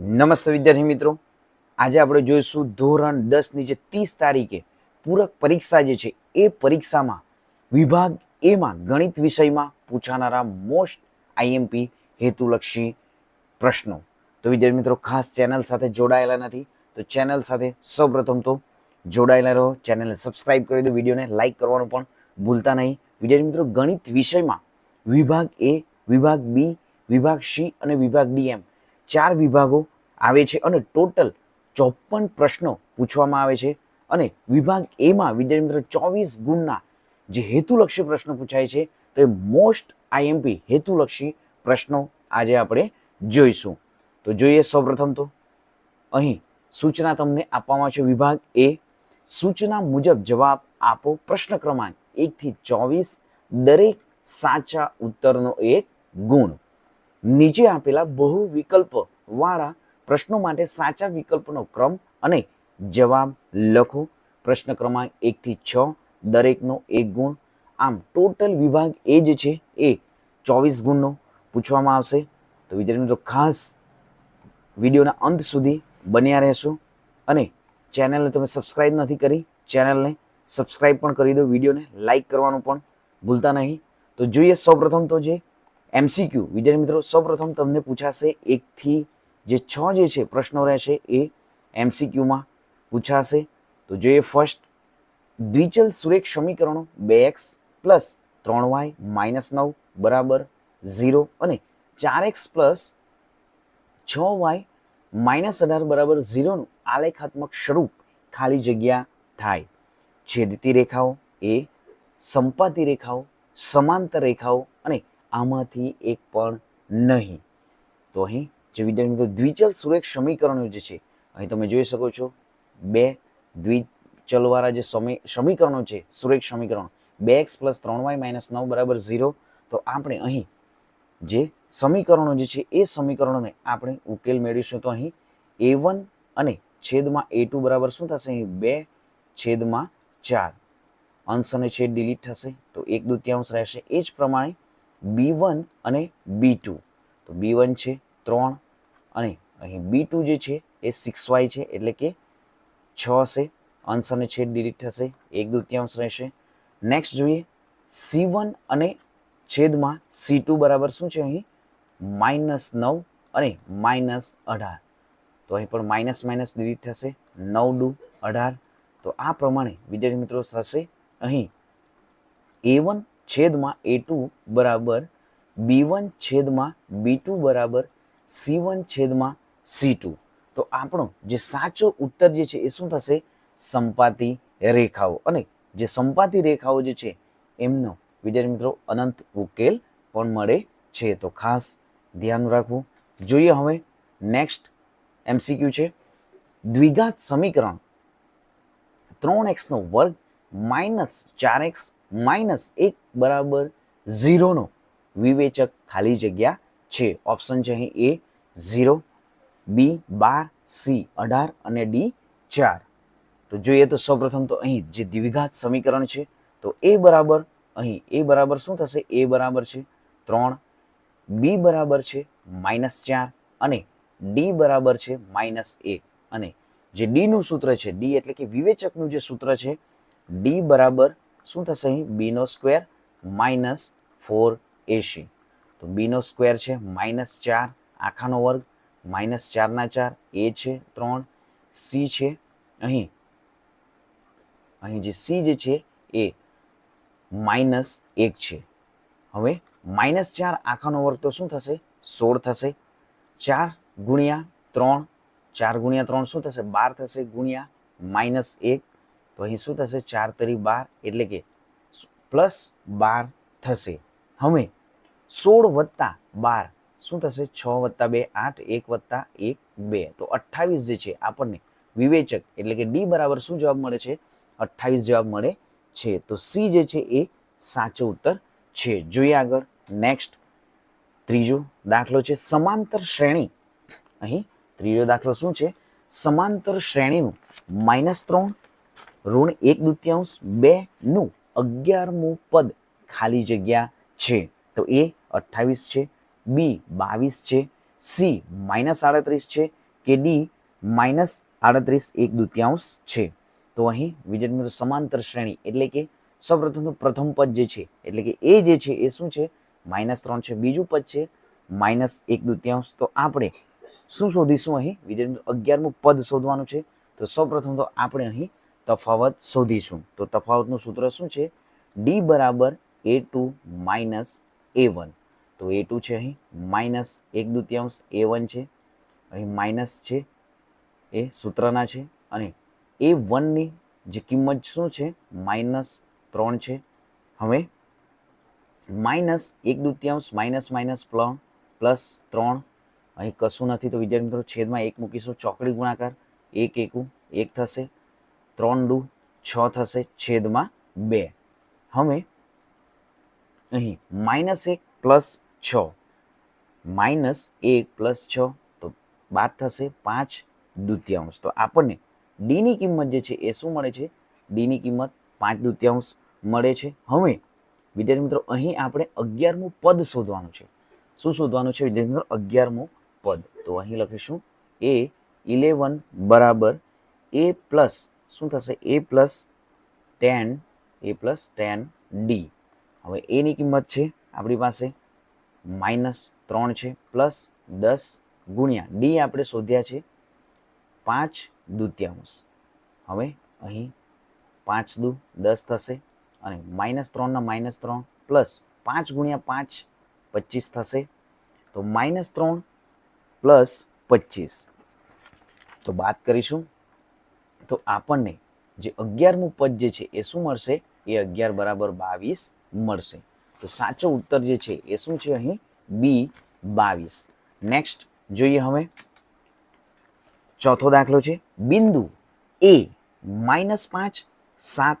નમસ્તે વિદ્યાર્થી મિત્રો. આજે આપણે જોઈશું ધોરણ દસની જે ત્રીસ તારીખે પૂરક પરીક્ષા જે છે એ પરીક્ષામાં વિભાગ એમાં ગણિત વિષયમાં પૂછાનારા મોસ્ટ આઈએમપી હેતુલક્ષી પ્રશ્નો. તો વિદ્યાર્થી મિત્રો, ખાસ ચેનલ સાથે જોડાયેલા નથી, તો ચેનલ સાથે સૌપ્રથમ તો જોડાયેલા રહો. ચેનલને સબસ્ક્રાઇબ કરી દો, વિડીયોને લાઇક કરવાનું પણ ભૂલતા નહીં. વિદ્યાર્થી મિત્રો, ગણિત વિષયમાં વિભાગ એ વિભાગ બી વિભાગ સી અને વિભાગ ડી એમ ચાર વિભાગો આવે છે અને ટોટલ ચોપન પ્રશ્નો પૂછવામાં આવે છે. અને વિભાગ એમાં વિદ્યાર્થી ચોવીસ ગુણના જે હેતુલક્ષી પ્રશ્નો પૂછાય છે, તો એ મોસ્ટ આઈએમપી હેતુલક્ષી પ્રશ્નો આજે આપણે જોઈશું. તો જોઈએ સૌપ્રથમ તો, અહીં સૂચના તમને આપવામાં છે. વિભાગ એ સૂચના મુજબ જવાબ આપો. પ્રશ્ન ક્રમાંક એકથી ચોવીસ દરેક સાચા ઉત્તરનો એક ગુણ. નીચે આપેલા બહુ વિકલ્પ વાળા પ્રશ્નો માટે સાચા વિકલ્પનો ક્રમ અને જવાબ લખો. પ્રશ્ન ક્રમાંક એકથી છ, દરેકનો એક ગુણ. આમ ટોટલ વિભાગ એ જે છે, એ ચોવીસ ગુણનો પૂછવામાં આવશે. તો વિદ્યાર્થી મિત્રો, ખાસ વિડીયોના અંત સુધી બન્યા રહેશો અને ચેનલને તમે સબસ્ક્રાઈબ નથી કરી, ચેનલને સબસ્ક્રાઈબ પણ કરી દો, વિડીયોને લાઈક કરવાનું પણ ભૂલતા નહીં. તો જોઈએ સૌપ્રથમ તો જે એમસીક્યુ. વિદ્યાર્થી મિત્રો, સૌપ્રથમ તમને પૂછાશે એકથી જે છ જે છે પ્રશ્નો રહેશે એ એમસીક્યુમાં પૂછાશે. તો જોઈએ ફર્સ્ટ દ્વિચલ સુરેખ સમીકરણો બે એક્સ પ્લસ ત્રણ વાય માઇનસ નવ બરાબર ઝીરો અને ચાર એક્સ પ્લસ છ વાય માઇનસ અઢાર બરાબર ઝીરોનું આલેખાત્મક સ્વરૂપ ખાલી જગ્યા થાય. છેદતી રેખાઓ એ સંપાતી રેખાઓ, સમાંતર રેખાઓ અને આમાંથી એક પણ નહીં. તો અહીં, જે વિદ્યાર્થી મિત્રો, દ્વિચલ સુરેખ સમીકરણો જે છે, અહીં તમે જોઈ શકો છો. બે દ્વિચલવાળા જે સમી, સમીકરણો છે, સુરેખ સમીકરણો, બે એક્સ પ્લસ ત્રણ વાય માઇનસ નવ બરાબર ઝીરો. તો આપણે અહીં જે સમીકરણો જે છે, એ સમીકરણોને આપણે ઉકેલ મેળવીશું. તો અહીં એ વન અને છેદમાં એ ટુ બરાબર શું થશે? અહીં બે છેદમાં ચાર. અંશ અને છેદ ડિલીટ થશે. તો એક દુત્યાંશ રહેશે. એ જ પ્રમાણે બી વન અને બી ટુ. તો બી વન છે ત્રણ અને અહીં બી ટુ જે છે એ સિક્સ વાય છે, એટલે કે છ હશે. અંશ અને છેદ ડિલીટ થશે. એક દુત્યાંશ રહેશે. નેક્સ્ટ જોઈએ. સી વન અને છેદમાં સી ટુ બરાબર શું છે અહીં? માઇનસ નવ અને માઇનસ અઢાર. તો અહીં પણ માઇનસ માઇનસ ડિલીટ થશે. નવ ડુ અઢાર. તો આ પ્રમાણે, વિદ્યાર્થી મિત્રો, થશે અહીં એ વન છેદમાં એ ટુ બરાબર બી વન છેદમાં બી ટુ બરાબર સી વન છેદમાં સી ટુ. તો આપણો જે સાચો ઉત્તર જે છે એ શું થશે? સંપાતી રેખાઓ. અને જે સંપાતી રેખાઓ જે છે એમનો, વિદ્યાર્થી મિત્રો, અનંત ઉકેલ પણ મળે છે. તો ખાસ ધ્યાન રાખવું. જોઈએ હવે નેક્સ્ટ એમસીક્યુ છે. દ્વિઘાત સમીકરણ ત્રણ એક્સનો વર્ગ માઇનસ ચાર એક્સ માઇનસ એક બરાબર ઝીરોનો વિવેચક ખાલી જગ્યા છે. ઓપ્શન છે અહીં એ ઝીરો, બી બાર, સી અઢાર અને ડી ચાર. તો જોઈએ તો સૌપ્રથમ તો અહીં જે દ્વિઘાત સમીકરણ છે, તો એ બરાબર, અહીં એ બરાબર શું થશે? એ બરાબર છે ત્રણ, બી બરાબર છે માઇનસ ચાર અને ડી બરાબર છે માઇનસ એક. અને જે ડીનું સૂત્ર છે, ડી એટલે કે વિવેચકનું જે સૂત્ર છે, ડી બરાબર શું થશે અહીં? બીનો સ્ક્વેર માઇનસ ફોર એસી તો બીનો સ્ક્વેર છે માઇનસ ચાર, આખાનો વર્ગ માઇનસ ચારના ચાર એ છે ત્રણ સી છે અહીં. અહીં જે સી જે છે એ માઇનસ એક છે. હવે માઇનસ ચાર, આખાનો વર્ગ તો શું થશે? સોળ થશે. ચાર ગુણ્યા ત્રણ, ચાર ગુણ્યા ત્રણ શું થશે? બાર થશે ગુણ્યા માઇનસ એક. તો અહીં શું થશે? ચાર તરી બાર એટલે કે પ્લસ બાર થશે. હવે સોળ વત્તા બાર શું થશે? છ વત્તા બે આઠ, એક વત્તા એક બે. તો અઠ્ઠાવીસ જે છે, આપણને વિવેચક એટલે કે ડી બરાબર શું જવાબ મળે છે? અઠ્ઠાવીસ જવાબ મળે છે. તો સી જે છે, એ સાચો ઉત્તર છે. જોઈએ આગળ. નેક્સ્ટ ત્રીજો દાખલો છે, સમાંતર શ્રેણી. અહીં ત્રીજો દાખલો શું છે? સમાંતર શ્રેણીનું માઇનસ ત્રણ ઋણ એક દુત્યાંશ બે નું અગિયારમું પદ ખાલી જગ્યા છે. તો એ અઠ્ઠાવીસ છે, બી બાવીસ છે, સી માઇનસ આડત્રીસ છે, કે ડી માઇનસ આડત્રીસ એક દુત્યાંશ છે. તો અહીં વિજય મિત્રો સમાંતર શ્રેણી એટલે કે સૌપ્રથમ તો પ્રથમ પદ જે છે, એટલે કે એ જે છે એ શું છે? માઇનસ ત્રણ છે, બીજું પદ છે માઇનસ એક દુત્યાંશ. તો આપણે શું શોધીશું અહીં? વિજય અગિયારમું પદ શોધવાનું છે. તો સૌપ્રથમ તો આપણે અહીં તફાવત શોધીશું. તો તફાવતનું સૂત્ર શું છે? ડી બરાબર a two minus a one તો એ ટુ છે અહીં. માઇનસ એક દુત્યાંશ એ વન છે. અહીં માઇનસ છે એ સૂત્રના છે. અને એ વનની જે કિંમત શું છે? માઇનસ ત્રણ છે. હવે માઇનસ એક દુત્યાંશ માઇનસ માઇનસ પ્લસ ત્રણ. અહીં કશું નથી. તો વિદ્યાર્થી મિત્રો છેદમાં એક મૂકીશું. ચોકડી ગુણાકાર. એક એકું. એક થશે. ત્રણ દુ, છ થશે, છેદમાં બે. હવે અહીં માઇનસ એક પ્લસ છ. માઇનસ એક પ્લસ છ, તો બાદ થશે, પાંચ દુત્યાંશ. તો આપણને ડીની કિંમત જે છે, એ શું મળે છે? ડીની કિંમત પાંચ દુત્યાંશ મળે છે. હવે, વિદ્યાર્થી મિત્રો, અહીં આપણે અગિયારમું પદ શોધવાનું છે. શું શોધવાનું છે, વિદ્યાર્થી મિત્રો? અગિયારમું પદ. તો અહીં લખીશું એ ઇલેવન બરાબર એ પ્લસ શું થશે? A plus ten a plus ten d હવે એની કિંમત છે આપણી પાસે. માઇનસ ત્રણ છે, પ્લસ દસ ગુણ્યા. ડી આપણે શોધ્યા છે પાંચ દુત્યાંશ. હવે અહીં પાંચ દુ દસ થશે અને માઇનસ ત્રણના માઇનસ ત્રણ પ્લસ પાંચ ગુણ્યા પાંચ પચીસ થશે. તો માઇનસ ત્રણ પ્લસ પચીસ. તો બાદ કરીશું. તો આપણને જે અગિયારમું પદ જે છે એ શું મળશે? એ અગિયાર બરાબર બાવીસ મળશે. તો સાચો ઉત્તર જે છે એ શું છે અહીં? બી બાવીસ. નેક્સ્ટ જોઈએ હવે. ચોથો દાખલો છે. બિંદુ એ માઇનસ પાંચ, સાત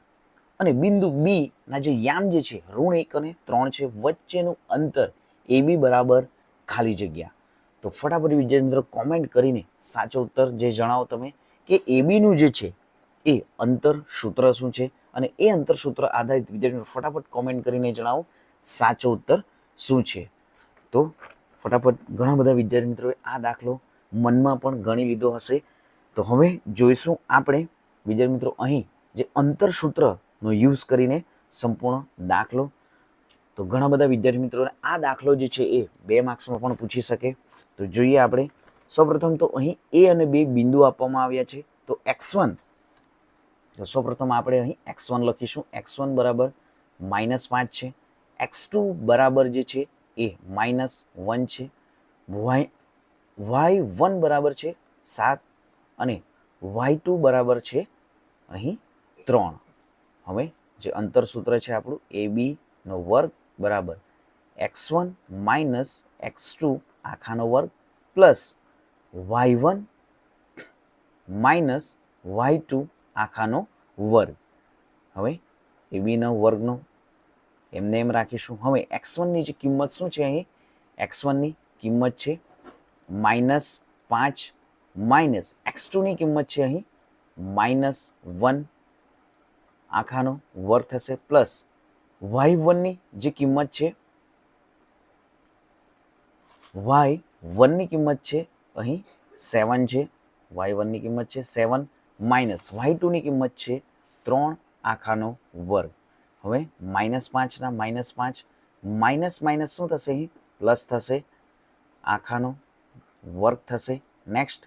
અને બિંદુ બી ના જે યામ જે છે ઋણ એક અને ત્રણ છે વચ્ચેનું અંતર એ બી બરાબર ખાલી જગ્યા. તો ફટાફટ વિદ્યાર્થી મિત્રો કોમેન્ટ કરીને સાચો ઉત્તર જે જણાવો તમે. કે એબીનું જે છે, એ અંતર સૂત્ર શું છે? અને એ અંતર સૂત્ર આધારિત વિદ્યાર્થીઓ ફટાફટ કોમેન્ટ કરીને જણાવો, સાચો ઉત્તર શું છે? તો ફટાફટ ઘણા બધા વિદ્યાર્થી મિત્રોએ આ દાખલો મનમાં પણ ગણી લીધો હશે. તો હવે જોઈશું આપણે વિદ્યાર્થી મિત્રો અહીં જે અંતર સૂત્રનો યુઝ કરીને સંપૂર્ણ દાખલો. તો ઘણા બધા વિદ્યાર્થી મિત્રોને આ દાખલો જે છે એ બે માર્ક્સમાં પણ પૂછી શકે. તો જોઈએ આપણે સૌપ્રથમ તો અહીં એ અને બે બિંદુ આપવામાં આવ્યા છે. તો એક્સ વન સૌપ્રથમ આપણે અહીં એક્સ વન લખીશું. એક્સ વન બરાબર માઇનસ પાંચ છે. એક્સ ટુ બરાબર જે છે એ માઇનસ વન છે. વાય વાય વન બરાબર છે સાત અને વાય ટુ બરાબર છે અહીં ત્રણ. હવે જે અંતર સૂત્ર છે આપણું એ બીનો વર્ગ બરાબર. X one minus x two આખાનો વર્ગ plus y one minus y two આખાનો વર્ગ. હવે એ બીનો વર્ગનો એમને એમ રાખીશું. હવે એક્સ વનની જે કિંમત શું છે અહીં? એક્સ વનની કિંમત છે માઇનસ પાંચ માઇનસ. એક્સ ટુની કિંમત છે અહીં માઇનસ વન આખાનો વર્ગ થશે પ્લસ વાય વનની જે કિંમત છે વાય વનની કિંમત છે અહીં સેવન છે વાય વનની કિંમત છે સેવન માઇનસ વાય ટુની કિંમત છે ત્રણ આખાનો વર્ગ. હવે માઇનસ પાંચના માઇનસ પાંચ માઇનસ માઇનસ શું થશે અહીં? પ્લસ થશે, આખાનો વર્ગ થશે. નેક્સ્ટ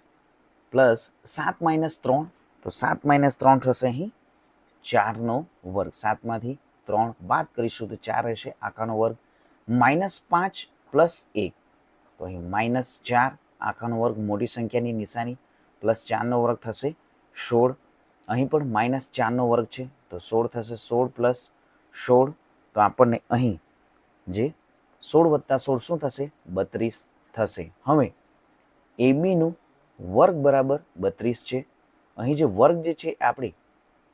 પ્લસ સાત માઇનસ ત્રણ, તો સાત માઇનસ ત્રણ થશે અહીં ચારનો વર્ગ. સાતમાંથી ત્રણ બાદ કરીશું તો ચાર રહેશે આખાનો વર્ગ. માઇનસ પાંચ પ્લસ એક, તો અહીં માઇનસ ચાર આખાનો વર્ગ મોટી સંખ્યાની નિશાની પ્લસ ચારનો વર્ગ થશે સોળ. અહીં પણ માઇનસ ચારનો વર્ગ છે, તો સોળ થશે સોળ પ્લસ સોળ. તો આપણને અહીં જે સોળ વત્તા સોળ શું થશે? બત્રીસ થશે. હવે એ બીનું વર્ગ બરાબર બત્રીસ છે. અહીં જે વર્ગ જે છે, આપણે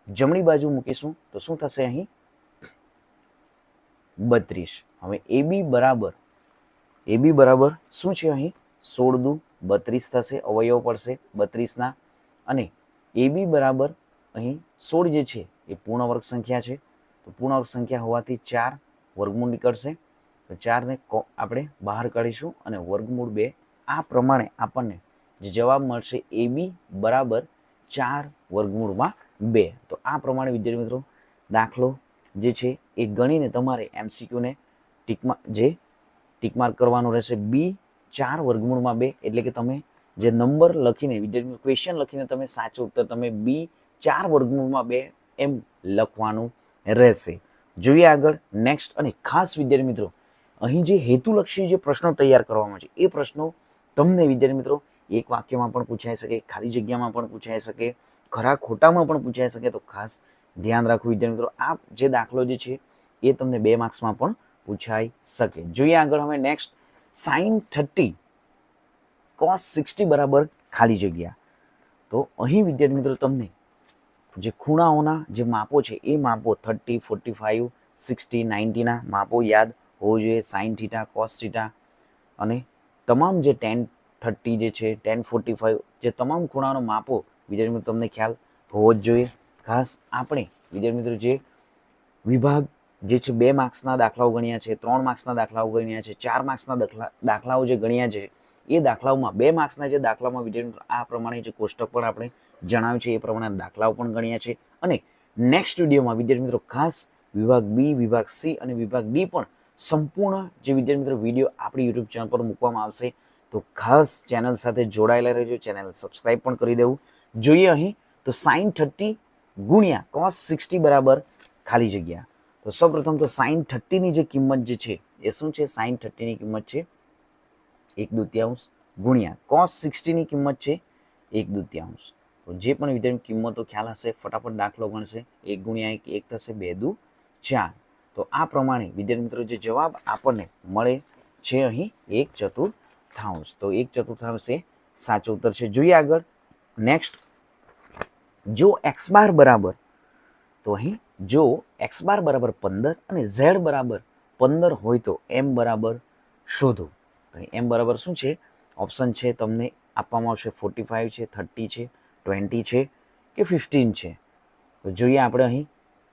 જમણી બાજુ મૂકીશું, તો શું થશે અહીં? બત્રીસ. હવે એ બી બરાબર એ બી બરાબર શું છે અહીં? સોળ દુ બત્રીસ થશે, અવયવ પડશે બત્રીસના. અને એ બી બરાબર અહીં સોળ જે છે એ પૂર્ણ વર્ગ સંખ્યા છે. તો પૂર્ણ વર્ગ સંખ્યા હોવાથી ચાર વર્ગમૂળ નીકળશે. તો ચારને આપણે બહાર કાઢીશું અને વર્ગમૂળ બે આ પ્રમાણે આપણને જે જવાબ મળશે એ બી બરાબર ચાર વર્ગમૂળમાં બે. તો આ પ્રમાણે વિદ્યાર્થી મિત્રો દાખલો જે છે એ ગણીને તમારે એમસીક્યુને ટીકમાં જે ટીકમાર્ક કરવાનું રહેશે. બી ચાર વર્ગમૂળમાં બે, એટલે કે તમે જે નંબર લખીને વિદ્યાર્થી ક્વેશ્ચન લખીને તમે સાચો ઉત્તર તમે બી ચાર વર્ગમૂળમાં બે એમ લખવાનું રહેશે. જોઈએ આગળ નેક્સ્ટ અને ખાસ વિદ્યાર્થી મિત્રો, અહીં જે હેતુલક્ષી જે પ્રશ્નો તૈયાર કરવામાં છે, એ પ્રશ્નો તમને વિદ્યાર્થી મિત્રો એક વાક્યમાં પણ પૂછાઈ શકે ખાલી જગ્યામાં પણ પૂછાઈ શકે, ખરા ખોટામાં પણ પૂછાઈ શકે, તો ખાસ ધ્યાન રાખવું વિદ્યાર્થી મિત્રો આ જે દાખલો જે છે, એ તમને બે માર્ક્સમાં પણ પૂછાઈ શકે. જોઈએ આગળ હવે next sine thirty cos sixty બરાબર ખાલી જગ્યા. તો અહીં વિદ્યાર્થી મિત્રો તમને જે ખૂણાઓના જે માપો છે, એ માપો થર્ટી, ફોર્ટી ફાઇવ સિક્સટી, નાઇન્ટીના માપો યાદ હોવું જોઈએ સાઇન થીટા કોસ થીટા અને તમામ જે ટેન થર્ટી જે છે, ટેન ફોર્ટી ફાઇવ જે તમામ ખૂણાનો માપો વિદ્યાર્થી મિત્રો તમને ખ્યાલ હોવો જ જોઈએ. ખાસ આપણે વિદ્યાર્થી મિત્રો જે વિભાગ જે છે બે માર્ક્સના દાખલાઓ ગણ્યા છે, ત્રણ માર્ક્સના દાખલાઓ ગણ્યા છે, ચાર માર્ક્સના દાખલા, દાખલાઓ જે ગણ્યા છે, એ દાખલાઓમાં, બે માર્ક્સના જે દાખલામાં વિદ્યાર્થી આ પ્રમાણે જે કોષ્ટક પણ આપણે જણાવ્યું છે, એ પ્રમાણે દાખલાઓ પણ ગણ્યા છે. અને નેક્સ્ટ વિડીયોમાં વિદ્યાર્થી મિત્રો ખાસ વિભાગ બી વિભાગ સી અને વિભાગ ડી પણ સંપૂર્ણ જે વિદ્યાર્થી મિત્રો વીડિયો આપણી યુટ્યુબ ચેનલ પર મૂકવામાં આવશે. તો ખાસ ચેનલ સાથે જોડાયેલા રહેજો ચેનલ સબસ્ક્રાઇબ પણ કરી દેવું. જોઈએ અહીં, તો સાઇન થર્ટી ગુણ્યા કોસ સિક્સટી બરાબર ખાલી જગ્યા. તો સૌપ્રથમ તો સાઇન થર્ટીની જે કિંમત જે છે, એ શું છે? સાઇન થર્ટીની કિંમત છે એક દુત્યાંશ ગુણ્યા કોસ સિક્સટીની કિંમત છે એક દુત્યાંશ. તો જે પણ વિદ્યાર્થી કિંમતો ખ્યાલ હશે, ફટાફટ દાખલો ગણશે. એક ગુણ્યા એક એક થશે બે દુ ચાર. તો આ પ્રમાણે વિદ્યાર્થી મિત્રો જે જવાબ આપણને મળે છે અહીં એક ચતુર્થાંશ. તો એક ચતુર્થાંશ એ સાચો ઉત્તર છે. જોઈએ આગળ. નેક્સ્ટ જો એક્સ બાર બરાબર તો અહીં જો એક્સ બાર બરાબર પંદર અને ઝેડ બરાબર પંદર હોય તો એમ બરાબર શોધો. તો એમ બરાબર શું છે? ઓપ્શન છે, તમને આપવામાં આવશે ફોર્ટી ફાઇવ છે થર્ટી છે ટ્વેન્ટી છે કે ફિફ્ટીન છે. તો જોઈએ આપણે અહીં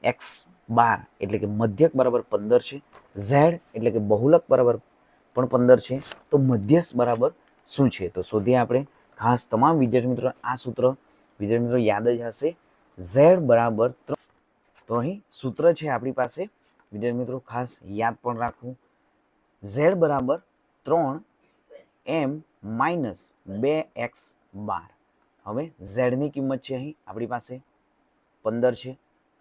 એક્સ બાર એટલે કે મધ્યક બરાબર પંદર છે ઝેડ એટલે કે બહુલક બરાબર પણ પંદર છે, તો મધ્યસ્થ બરાબર શું છે? તો શોધીએ આપણે ખાસ તમામ વિદ્યાર્થી મિત્રો, આ સૂત્ર વિદ્યાર્થી મિત્રો યાદ જ હશે. ઝેડ બરાબર તો અહીં સૂત્ર છે આપણી પાસે. વિદ્યાર્થી મિત્રો, ખાસ યાદ પણ રાખવું. ઝેડ બરાબર ત્રણ એમ માઇનસ બે એક્સ બાર. હવે ઝેડની કિંમત છે અહીં આપણી પાસે પંદર છે.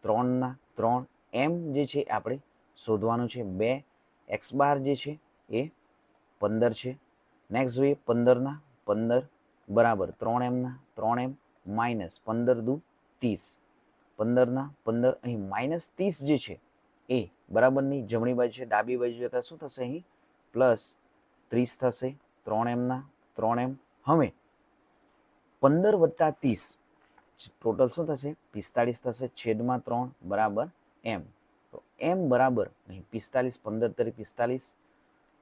ત્રણના ત્રણ એમ જે છે આપણે શોધવાનું છે. બે એક્સ બાર જે છે એ પંદર છે. નેક્સ્ટ જોઈએ પંદરના પંદર બરાબર ત્રણ એમના ત્રણ એમ માઇનસ પંદર દુ ત્રીસ. પંદરના પંદર, અહીં માઇનસ ત્રીસ જે છે, એ બરાબરની જમણી બાજુ છે, ડાબી બાજુ જતાં શું થશે અહીં? પ્લસ ત્રીસ થશે, ત્રણ એમના ત્રણ એમ. હવે, પંદર વત્તા ત્રીસ ટોટલ શું થશે? પિસ્તાળીસ થશે, છેદમાં ત્રણ, બરાબર એમ. તો એમ બરાબર, અહીં પિસ્તાલીસ પંદર તરી પિસ્તાલીસ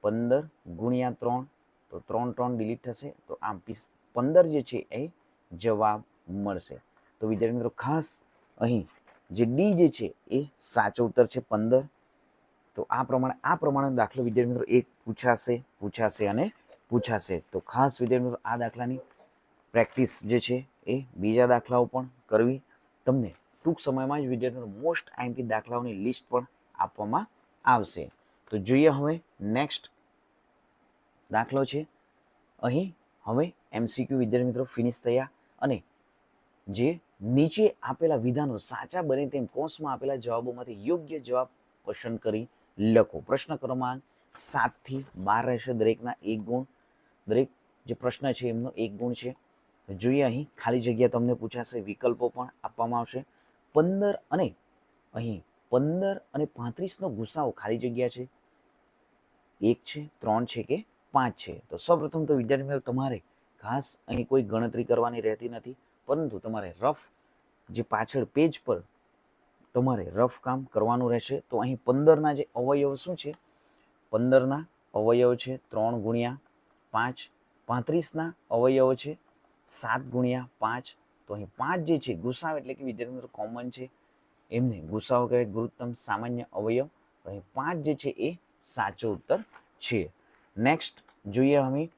પંદર ગુણ્યા ત્રણ, તો ત્રણ ત્રણ ડિલીટ થશે. તો આમ પિસ, પંદર જે છે એ જવાબ મળશે. તો વિદ્યાર્થી મિત્રો, ખાસ અહીં જે ડી જે છે એ સાચો ઉત્તર છે પંદર. તો આ પ્રમાણે આ પ્રમાણે દાખલો વિદ્યાર્થી મિત્રો એક પૂછાશે પૂછાશે અને પૂછાશે. તો ખાસ વિદ્યાર્થી મિત્રો, આ દાખલાની પ્રેક્ટિસ જે છે એ બીજા દાખલાઓ પણ કરવી. તમને ટૂંક સમયમાં જ વિદ્યાર્થીઓ મોસ્ટ આઈમપી દાખલાઓની લિસ્ટ પણ આપવામાં આવશે. તો જોઈએ હવે નેક્સ્ટ દાખલો છે. અહીં હવે એમસીક્યુ વિદ્યાર્થી મિત્રો ફિનિશ થયા અને જે નીચે આપેલા વિધાનો સાચા બને તેમ કોષમાં આપેલા જવાબોમાંથી યોગ્ય જવાબ પસંદ કરી લખો. પ્રશ્ન ક્રમાંક સાતથી બાર રહેશે દરેકના એક ગુણ. દરેક જે પ્રશ્ન છે એમનો એક ગુણ છે. જોઈએ અહીં ખાલી જગ્યા તમને પૂછાશે, વિકલ્પો પણ આપવામાં આવશે. પંદર અને અહીં પંદર અને પાંત્રીસનો ગુસાઓ ખાલી જગ્યા છે. એક છે, ત્રણ છે કે પાંચ છે. તો સૌપ્રથમ તો વિદ્યાર્થી મિત્રો, તમારે ખાસ અહીં કોઈ ગણતરી કરવાની રહેતી નથી. પરંતુ તમારે રફ જે પાછળ પેજ પર તમારે રફ કામ કરવાનું રહેશે, તો અહીં પંદરના જે અવયવ શું છે? પંદરના અવયવ છે ત્રણ ગુણ્યા પાંચ, પાંત્રીસના અવયવ છે સાત ગુણ્યા પાંચ. તો અહીં પાંચ જે છે, ગુસાવ એટલે કે વિદ્યાર્થી મિત્રો કોમન છે. એમને ગુસાવ કહેવાય, ગુરુત્તમ સામાન્ય અવયવ. અહીં પાંચ જે છે એ સાચો ઉત્તર છે. નેક્સ્ટ જોઈએ અમે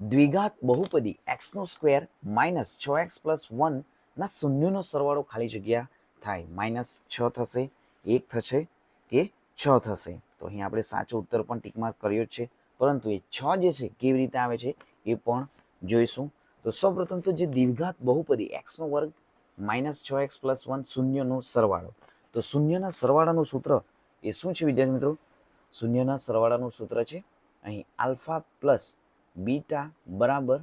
દ્વિઘાત બહુપદી એક્સનો સ્ક્વેર માઇનસ છ એક્સ પ્લસ વનના શૂન્યનો સરવાળો ખાલી જગ્યા થાય. માઇનસ છ થશે, એક થશે કે છ થશે. તો અહીં આપણે સાચો ઉત્તર પણ ટીકમાર્ક કર્યો જ છે. પરંતુ એ છ જે છે, કેવી રીતે આવે છે, એ પણ જોઈશું. તો સૌપ્રથમ તો જે દ્વિઘાત બહુપદી એક્સનો વર્ગ માઇનસ છ એક્સ પ્લસ વન શૂન્યનો સરવાળો. તો શૂન્યના સરવાળાનું સૂત્ર એ શું છે, વિદ્યાર્થી મિત્રો? શૂન્યના સરવાળાનું સૂત્ર છે. અહીં આલ્ફા પ્લસ બીટા બરાબર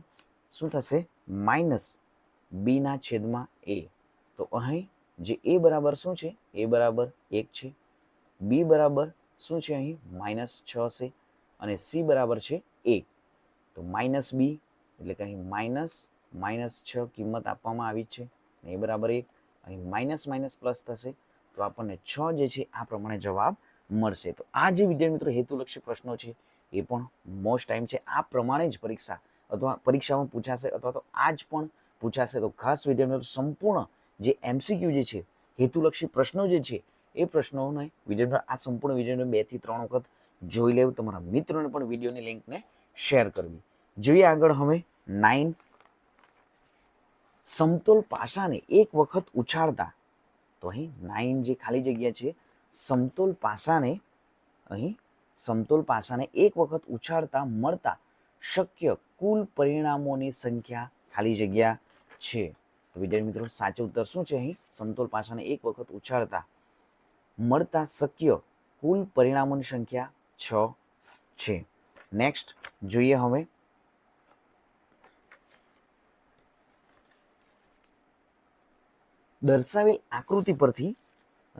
શું થશે? માઇનસ બીના છેદમાં એ. તો અહીં જે એ બરાબર શું છે? એ બરાબર એક છે. બી બરાબર શું છે અહીં? માઇનસ છ છે અને સી બરાબર છે એક. તો માઇનસ બી, એટલે કે અહીં માઇનસ માઇનસ છ કિંમત આપવામાં આવી છે. એ બરાબર એક. અહીં માઇનસ માઇનસ પ્લસ થશે. તો આપણને છ જે છે, આ પ્રમાણે જવાબ મળશે. તો આ જે વિદ્યાર્થી મિત્રો હેતુલક્ષી પ્રશ્નો છે એ પણ મોસ્ટ ટાઈમ છે. આ પ્રમાણે જ પરીક્ષા અથવા પરીક્ષામાં પૂછાશે અથવા તો આજ પણ પૂછાશે. તો ખાસ વિદ્યાર્થીઓ, સંપૂર્ણ જે એમસીક્યુ જે છે, હેતુલક્ષી પ્રશ્નો જે છે, એ પ્રશ્નોને વિદ્યાર્થીઓ, આ સંપૂર્ણ વિડીયોને બેથી ત્રણ વખત જોઈ લેવું. તમારા મિત્રોને પણ વિડીયોની લિંકને શેર કરવી. જોઈએ આગળ હવે નાઇન સમતોલ પાસાને એક વખત ઉછાળતા. તો અહીં નાઇન જે ખાલી જગ્યા છે, સમતોલ પાસાને અહીં સમતોલ પાસાને એક વખત ઉછાળતા મળતા શક્ય કુલ પરિણામોની સંખ્યા ખાલી જગ્યા છે. તો વિદ્યાર્થી મિત્રો, સાચો ઉત્તર શું છે અહીં? સમતોલ પાસાને એક વખત ઉછાળતા મળતા શક્ય કુલ પરિણામોની સંખ્યા છ છે. નેક્સ્ટ જોઈએ હવે. દર્શાવેલ આકૃતિ પરથી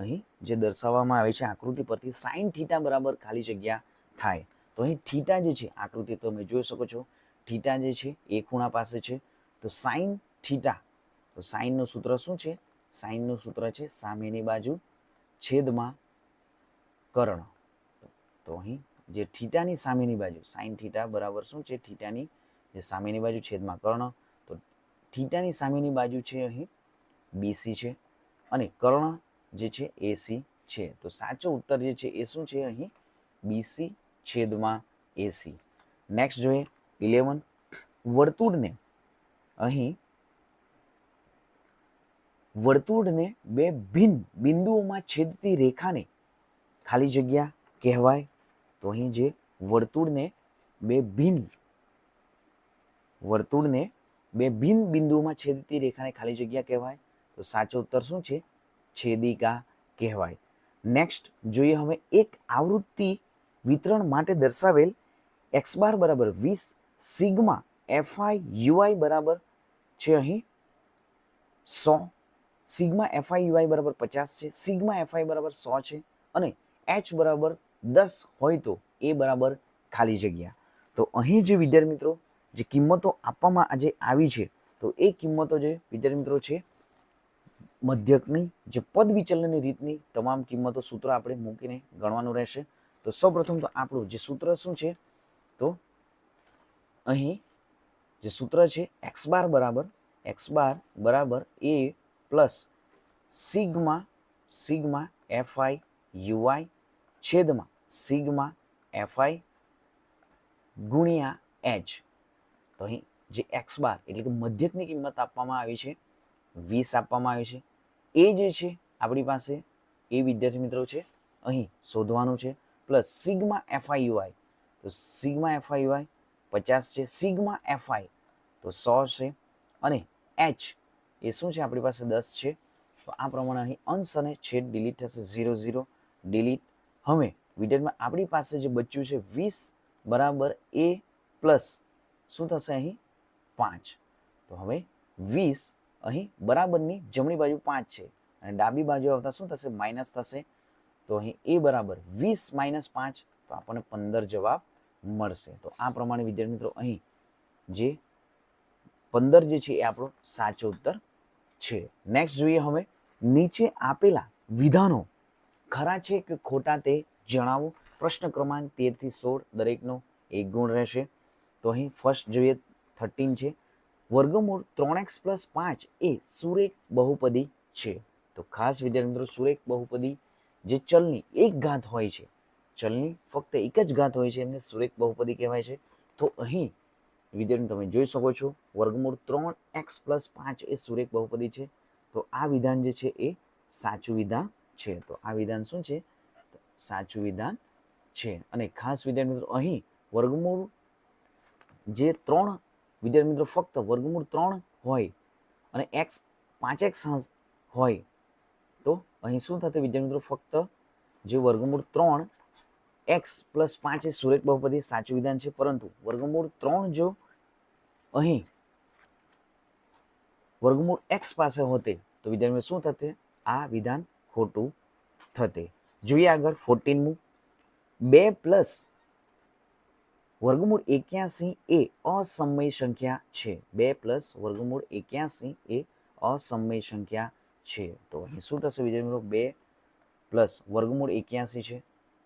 અહીં જે દર્શાવવામાં આવે છે આકૃતિ પરથી સાઇન થીટા બરાબર ખાલી જગ્યા થાય. તો અહીં થીટા જે છે, આકૃતિ તમે જોઈ શકો છો. થીટા જે છે, એ ખૂણા પાસે છે. તો સાઈન થીટા, તો સાઈનનું સૂત્ર શું છે? સાઈનનું સૂત્ર છે સામેની બાજુ છેદમાં કર્ણ. તો અહીં જે થીટાની સામેની બાજુ સાઇન થીટા બરાબર શું છે? થીટાની જે સામેની બાજુ છેદમાં કર્ણ. તો થીટાની સામેની બાજુ છે અહીં બીસી છે. અને કર્ણ જે છે એસી છે. તો સાચો ઉત્તર જે છે એ શું છે અહીં? બીસી છેદમાં એસી નેક્સ્ટ જોઈએ ઇલેવન વર્તુળને અહીં વર્તુળને બે ભિન્ન બિંદુઓમાં છેદતી રેખાને ખાલી જગ્યા કહેવાય. તો અહીં જે વર્તુળને બે ભિન્ન વર્તુળને બે ભિન્ન બિંદુઓમાં છેદતી રેખાને ખાલી જગ્યા કહેવાય. તો સાચો ઉત્તર શું છે? છેદિકા કહેવાય. નેક્સ્ટ જોઈએ હવે એક આવૃત્તિ વિતરણ માટે દર્શાવેલ એક્સ બાર બરાબર વીસ સિગ્મા એફઆઈ યુઆઈ બરાબર છે અહીં સો. સિગ્મા એફઆઈ યુઆઈ બરાબર પચાસ છે. સિગ્મા એફઆઈ બરાબર સો છે અને એચ બરાબર દસ હોય તો એ બરાબર ખાલી જગ્યા. તો અહીં જે વિદ્યાર્થી મિત્રો જે કિંમતો આપવામાં આજે આવી છે, તો એ કિંમતો જે વિદ્યાર્થી મિત્રો છે મધ્યકની જે પદ વિચલનની રીતની તમામ કિંમતો સૂત્ર આપણે મૂકીને ગણવાનું રહેશે. તો સૌપ્રથમ તો આપણું જે સૂત્ર શું છે? તો અહીં જે સૂત્ર છે એક્સ બાર બરાબર એક્સ બાર બરાબર a plus sigma sigma fi ui છેદમાં સિગ્મા એફઆઈ ગુણ્યા એચ. તો અહીં જે એક્સ બાર એટલે કે મધ્યકની કિંમત આપવામાં આવી છે, વીસ આપવામાં આવી છે. એ જે છે, આપણી પાસે એ વિદ્યાર્થી મિત્રો છે, અહીં શોધવાનું છે, પ્લસ સિગ્મા એફઆઈયુઆઈ. તો સિગ્મા એફઆઈયુઆઈ પચાસ છે, સિગ્મા એફઆઈ તો સો છે, અને એચ એ શું છે, આપણી પાસે દસ છે, તો આ પ્રમાણે અહીં અંશ અને છેદ ડિલીટ થશે, ઝીરો ઝીરો ડિલીટ હવે વિદ્યાર્થીમાં આપણી પાસે જે બચ્યું છે, વીસ બરાબર એ પ્લસ શું થશે અહીં? પાંચ. તો હવે વીસ અહીં બરાબરની જમણી બાજુ પાંચ છે અને ડાબી બાજુ આવતા શું થશે? માઇનસ થશે. તો અહીં એ બરાબર વીસ માઇનસ પાંચ તો આપણને પંદર જવાબ મળશે. તો આ પ્રમાણે વિદ્યાર્થી મિત્રો અહીં જે પંદર જે છે એ આપણો સાચો ઉત્તર છે. નેક્સ્ટ જોઈએ હવે નીચે આપેલા વિધાનો ખરા છે કે ખોટા તે જણાવો. પ્રશ્ન ક્રમાંક તેરથી સોળ દરેકનો એક ગુણ રહેશે. તો અહીં ફર્સ્ટ જોઈએ થર્ટીન છે. વર્ગમૂળ ત્રણ એક્સ પ્લસ પાંચ એ સુરેખ બહુપદી છે. તો ખાસ વિદ્યાર્થી મિત્રો, સુરેખ બહુપદી જે ચલની એક ઘાત હોય છે, ચલની ફક્ત એક જ ઘાત હોય છે એમને સુરેખ બહુપદી કહેવાય છે. તો અહીં વિદ્યાર્થી તમે જોઈ શકો છો, વર્ગમૂળ ત્રણ એક્સ પ્લસ પાંચ એ સુરેખ બહુપદી છે. તો આ વિધાન જે છે એ સાચું વિધાન છે. તો આ વિધાન શું છે? સાચું વિધાન છે. અને ખાસ વિદ્યાર્થી મિત્રો, અહીં વર્ગમૂળ જે ત્રણ વિદ્યાર્થી મિત્રો, ફક્ત વર્ગમૂળ ત્રણ હોય અને એક્સ પાંચ એક્સ હોય, તો અહીં શું થશે વિદ્યાર્થી મિત્રો? ફક્ત જે વર્ગમૂળ ત્રણ એક્સ પ્લસ પાંચ એ સુરેખ બહુપદી સાચું વિધાન છે, પરંતુ વર્ગમૂળ ત્રણ જો અહીં વર્ગમૂળ એક્સ પાસે હોતે, તો વિદ્યાર્થી શું થશે? આ વિધાન ખોટું થતે જોઈએ આગળ ફોર્ટીનમું બે પ્લસ વર્ગમૂળ એક્યાસી એ અસમય સંખ્યા છે. બે પ્લસ વર્ગમૂળ એક્યાસી એ અસમય સંખ્યા છે. તો અહીં શું થશે વિદ્યાર્થી મિત્રો? બે પ્લસ વર્ગમૂળ એક્યાસી છે.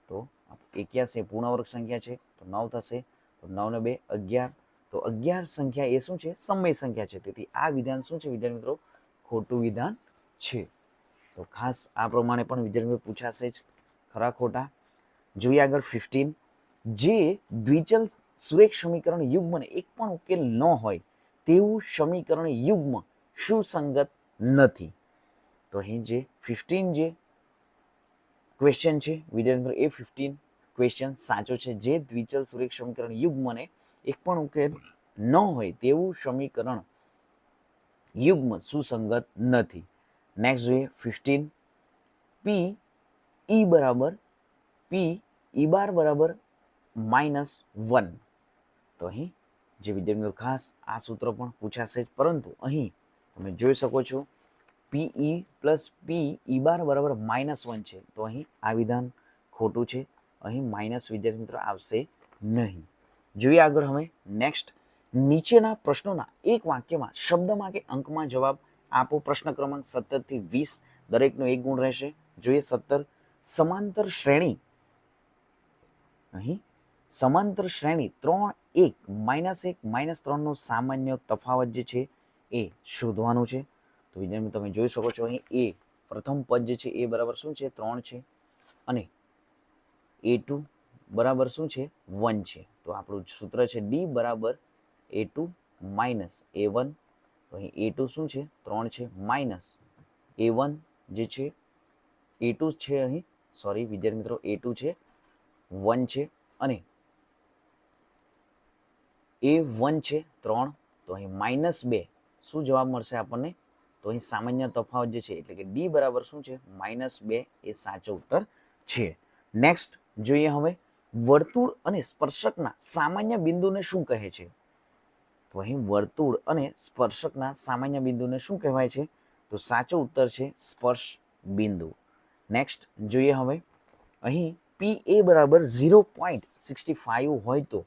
તો એક્યાસી પૂર્ણવર્ગ સંખ્યા છે. તો નવ થશે. તો નવ ને બે અગિયાર. તો અગિયાર સંખ્યા એ શું છે? સમય સંખ્યા છે. તેથી આ વિધાન શું છે વિદ્યાર્થી મિત્રો? ખોટું વિધાન છે. તો ખાસ આ પ્રમાણે પણ વિદ્યાર્થી પૂછાશે જ. ખરા ખોટા? જોઈએ આગળ ફિફ્ટીન જે દ્વિચલ સુરેખ સમીકરણ યુગ્મને એક પણ ઉકેલ ન હોય તેવું સમીકરણ યુગ્મ સુસંગત નથી. તો અહીં જે ફિફ્ટીન જે ક્વેશ્ચન છે, વિદ્યાર્થી એ ફિફ્ટીન ક્વેશ્ચન સાચો છે. જે દ્વિચલ સુરેખ સમીકરણ યુગ્મને એક પણ ઉકેલ ન હોય તેવું સમીકરણ યુગ્મ સુસંગત નથી. નેક્સ્ટ જોઈએ ફિફ્ટીન પી ઈ બરાબર પી ઈ બાર બરાબર માઇનસ વન. તો અહીં જે વિદ્યાર્થીઓ ખાસ આ સૂત્ર પણ પૂછાશે જ, પરંતુ અહીં તમે જોઈ શકો છો પીઈ પ્લસ પી ઈ બાર બરાબર માઇનસ વન છે. તો અહીં આ વિધાન ખોટું છે. અહીં માઇનસ વિદ્યાર્થી મિત્રો આવશે નહીં. જોઈએ આગળ હવે નેક્સ્ટ નીચેના પ્રશ્નોના એક વાક્યમાં, શબ્દમાં કે અંકમાં જવાબ આપો. પ્રશ્ન ક્રમાંક સત્તરથી વીસ. દરેકનો એક ગુણ રહેશે. જોઈએ સત્તર. સમાંતર શ્રેણી. અહીં સમાંતર શ્રેણી ત્રણ એક માઇનસ એક માઇનસ ત્રણનો સામાન્ય તફાવત જે છે એ શોધવાનું છે. તો વિદ્યાર્થી તમે જોઈ શકો છો અહીં એ પ્રથમ પદ જે છે એ બરાબર શું છે? ત્રણ છે. અને એ ટુ બરાબર શું છે? વન છે. તો આપણું સૂત્ર છે ડી બરાબર a two minus a one. તો અહીં એ ટુ શું છે? ત્રણ છે. માઇનસ એ વન જે છે એ ટુ છે અહીં. સોરી, વિદ્યાર્થી મિત્રો, એ ટુ છે, વન છે અને એ વન છે, ત્રણ. તો અહીં માઇનસ બે. શું જવાબ મળશે આપણને? તો અહીં સામાન્ય તફાવત જે છે, એટલે કે ડી બરાબર શું છે? માઇનસ બે એ સાચો ઉત્તર છે. નેક્સ્ટ જોઈએ હવે વર્તુળ અને સ્પર્શકના સામાન્ય બિંદુને શું કહે છે? તો અહીં વર્તુળ અને સ્પર્શકના સામાન્ય બિંદુને શું કહેવાય છે? તો સાચો ઉત્તર છે સ્પર્શ બિંદુ. નેક્સ્ટ જોઈએ હવે. અહીં પી એ બરાબર ઝીરો પોઈન્ટ સિક્સટી ફાઇવ હોય તો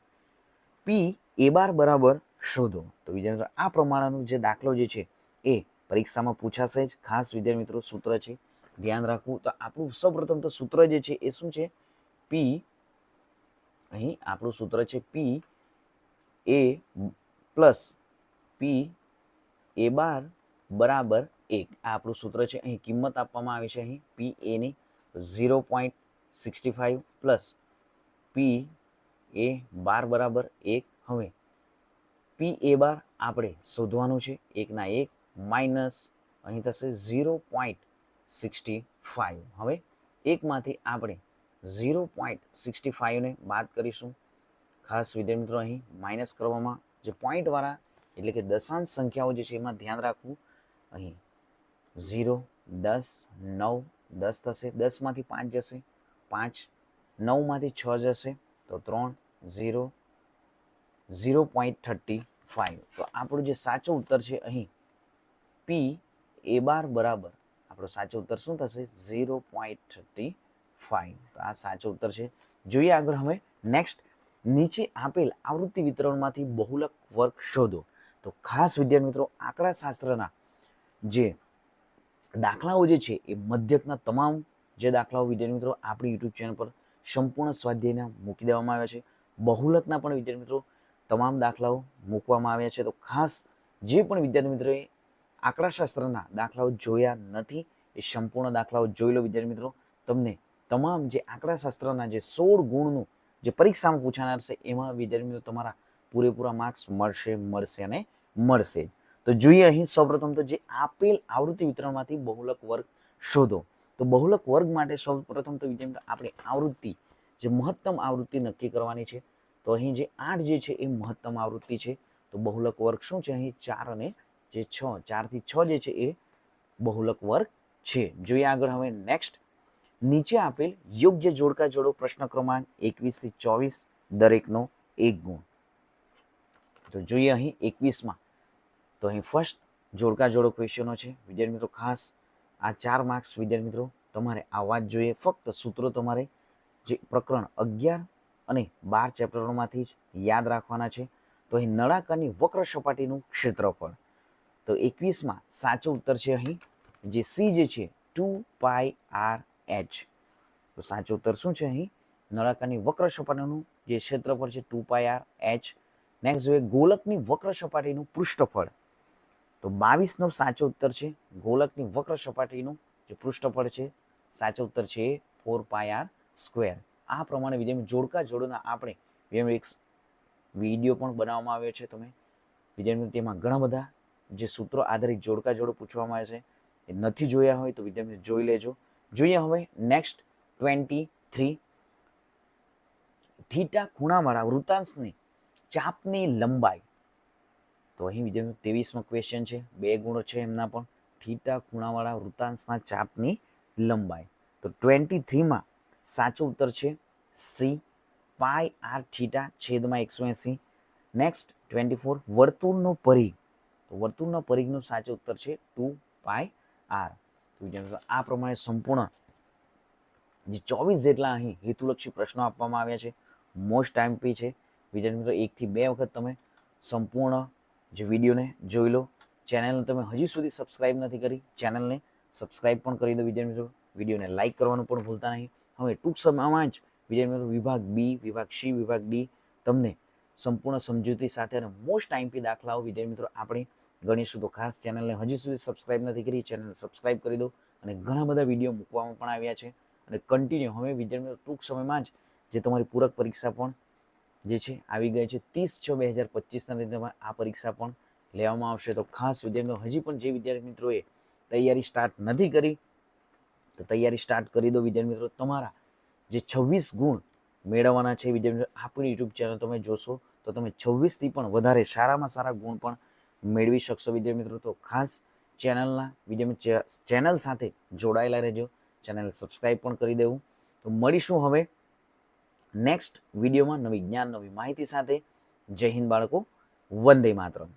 પી એ બાર બરાબર શોધો. તો વિદ્યાર્થી મિત્રો, આ પ્રમાણેનો જે દાખલો જે છે, એ પરીક્ષામાં પૂછાશે જ. ખાસ વિદ્યાર્થી મિત્રો, સૂત્ર છે. ધ્યાન રાખવું. તો આપણું સૌપ્રથમ તો સૂત્ર જે છે, એ શું છે? પી અહીં આપણું સૂત્ર છે પી એ પ્લસ પી એ બાર બરાબર એક. આ આપણું સૂત્ર છે. અહીં કિંમત આપવામાં આવી છે. અહીં p any zero point sixty five plus p a bar બરાબર એક. હવે પી એ બાર આપણે શોધવાનું છે. એકના એક માઇનસ અહીં થશે ઝીરો પોઈન્ટ સિક્સટી ફાઇવ હવે એકમાંથી આપણે ઝીરો પોઈન્ટ સિક્સટી ફાઇવને બાદ કરીશું. ખાસ વિદ્યાર્થી મિત્રો અહીં માઇનસ કરવામાં જે પોઈન્ટવાળા એટલે કે દશાંશ સંખ્યાઓ જે છે એમાં ધ્યાન રાખવું. અહીં ઝીરો દસ, નવ, દસ થશે. દસમાંથી પાંચ જશે. પાંચ, નવમાંથી છ જશે. તો ત્રણ zero zero point thirty five તો આપણું જે સાચો ઉત્તર છે અહીં પી એ બાર બરાબર. આપણો સાચો ઉત્તર શું થશે? ઝીરો પોઈન્ટ થર્ટી ફાઇવ તો આ સાચો ઉત્તર છે. જોઈએ આગળ હવે. નેક્સ્ટ નીચે આપેલ આવૃત્તિ વિતરણમાંથી બહુલક વર્ગ શોધો. તો ખાસ વિદ્યાર્થી મિત્રો આંકડા શાસ્ત્રના જે દાખલાઓ જે છે, એ મધ્યકના તમામ જે દાખલાઓ વિદ્યાર્થી મિત્રો, આપણી યુટ્યુબ ચેનલ પર સંપૂર્ણ સ્વાધ્યાયના મૂકી દેવામાં આવ્યા છે. બહુલકના પણ વિદ્યાર્થી મિત્રો તમામ દાખલાઓ મૂકવામાં આવ્યા છે. તો ખાસ જે પણ વિદ્યાર્થી મિત્રોએ આંકડાશાસ્ત્રના દાખલાઓ જોયા નથી, એ સંપૂર્ણ દાખલાઓ જોઈ લો વિદ્યાર્થી મિત્રો. તમને તમામ જે આંકડાશાસ્ત્રના જે સોળ ગુણનું જે પરીક્ષામાં પૂછાનાર છે, એમાં વિદ્યાર્થી મિત્રો તમારા પૂરેપૂરા માર્ક્સ મળશે મળશે અને મળશે તો જોઈએ અહીં સૌપ્રથમ તો જે આપેલ આવૃત્તિ વિતરણમાંથી બહુલક વર્ગ શોધો. તો બહુલક વર્ગ માટે સૌપ્રથમ તો વિદ્યાર્થી મિત્રો આપણે આવૃત્તિ, જે મહત્તમ આવૃત્તિ નક્કી કરવાની છે. તો અહીં જે આઠ જે છે એ મહત્તમ આવૃત્તિ છે. તો બહુલક વર્ગ શું છે? અહીં ચાર અને જે છ, ચારથી છ જે છે એ બહુલક વર્ગ છે. જોઈએ આગળ હવે નેક્સ્ટ નીચે આપેલ યોગ્ય જોડકા જોડો પ્રશ્ન ક્રમાંક એકવીસથી ચોવીસ દરેકનો એક ગુણ. તો જોઈએ અહીં એકવીસમાં. તો અહીં ફર્સ્ટ જોડકા જોડો ક્વેશ્ચનો છે. વિદ્યાર્થી મિત્રો, ખાસ આ ચાર માર્ક્સ વિદ્યાર્થી મિત્રો, તમારે આવવા જ જોઈએ. ફક્ત સૂત્રો તમારે જે પ્રકરણ અગિયાર અને બાર ચેપ્ટરોમાંથી જ યાદ રાખવાના છે. તો અહીં નળાકારની વક્ર સપાટીનું ક્ષેત્રફળ. તો એકવીસમાં સાચો ઉત્તર છે અહીં. જે સી જે છે, ટુ પાય આર એચ. તો સાચો ઉત્તર શું છે અહીં? નળાકારની વક્ર સપાટીનું જે ક્ષેત્રફળ છે, two pi r h. Next જોઈએ ગોલકની વક્ર સપાટીનું પૃષ્ઠફળ. તો બાવીસનો સાચો ઉત્તર છે ગોલકની વક્ર સપાટીનું જે પૃષ્ઠફળ છે, સાચો ઉત્તર છે ફોર પાય આર સ્ક્વેર આ પ્રમાણે વિદ્યાર્થી જોડકા જોડોના આપણે વિદ્યાર્થી એક વીડિયો પણ બનાવવામાં આવ્યો છે તમે. વિદ્યાર્થી તેમાં ઘણા બધા જે સૂત્રો આધારિત જોડકા જોડો પૂછવામાં આવે છે. એ નથી જોયા હોય તો વિદ્યાર્થી જોઈ લેજો. જોઈએ હવે નેક્સ્ટ ટ્વેન્ટી થ્રી થીટા ખૂણાવાળા વૃતાંશની ચાપની લંબાઈ. તો અહીં વિદ્યાર્થી ત્રેવીસમાં ક્વેશ્ચન છે. બે ગુણો છે એમના પણ. થીટા ખૂણાવાળા વૃતાંશના ચાપની લંબાઈ. તો ટ્વેન્ટી થ્રીમાં સાચો ઉત્તર છે સી પાય આર થીટા છેદમાં એકસો એંસી. નેક્સ્ટ ટ્વેન્ટી ફોર વર્તુળનો પરિઘ તો વર્તુળનો પરિઘનો સાચો ઉત્તર છે ટુ પાય આર. તો આ પ્રમાણે સંપૂર્ણ જે ચોવીસ જેટલા અહીં હેતુલક્ષી પ્રશ્નો આપવામાં આવ્યા છે મોસ્ટ ટાઈમ પી છે. વિદ્યાર્થી મિત્રો, એકથી બે વખત તમે સંપૂર્ણ જે વિડીયોને જોઈ લો. ચેનલને તમે હજી સુધી સબસ્ક્રાઇબ નથી કરી, ચેનલને સબસ્ક્રાઇબ પણ કરી દો વિદ્યાર્થી મિત્રો. વિડીયોને લાઇક કરવાનું પણ ભૂલતા નહીં. હવે ટૂંક સમયમાં જ વિદ્યાર્થી વિભાગ બી વિભાગ સી વિભાગ ડી તમને સંપૂર્ણ સમજૂતી સાથે અને મોસ્ટ ટાઈમપી દાખલાઓ વિદ્યાર્થી મિત્રો, આપણે ગણીશું તો ખાસ ચેનલને હજી સુધી સબસ્ક્રાઇબ નથી કરી ચેનલ સબસ્ક્રાઇબ કરી દો અને ઘણા બધા વીડિયો મૂકવામાં પણ આવ્યા છે. અને કન્ટિન્યુ હવે વિદ્યાર્થી મિત્રો, ટૂંક સમયમાં જ જે તમારી પૂરક પરીક્ષા પણ જે છે, આવી ગઈ છે, ત્રીસ છ બે હજાર પચીસના દિવસે આ પરીક્ષા પણ લેવામાં આવશે. તો ખાસ વિદ્યાર્થીઓ હજી પણ જે વિદ્યાર્થી મિત્રોએ તૈયારી સ્ટાર્ટ નથી કરી તો તૈયારી સ્ટાર્ટ કરી દો વિદ્યાર્થી મિત્રો. તમારા જે છવ્વીસ ગુણ મેળવવાના છે વિદ્યાર્થી મિત્રો આપણી યુટ્યુબ ચેનલ તમે જોશો તો તમે છવ્વીસથી પણ વધારે સારામાં સારા ગુણ પણ મેળવી શકશો વિદ્યાર્થી મિત્રો. તો ખાસ ચેનલના વિદ્યાર્થી ચેનલ સાથે જોડાયેલા રહેજો. ચેનલ સબસ્ક્રાઈબ પણ કરી દેવું. તો મળીશું હવે નેક્સ્ટ વિડીયોમાં નવી જ્ઞાન, નવી માહિતી સાથે. જય હિન્દ બાળકો. વંદે માતરમ.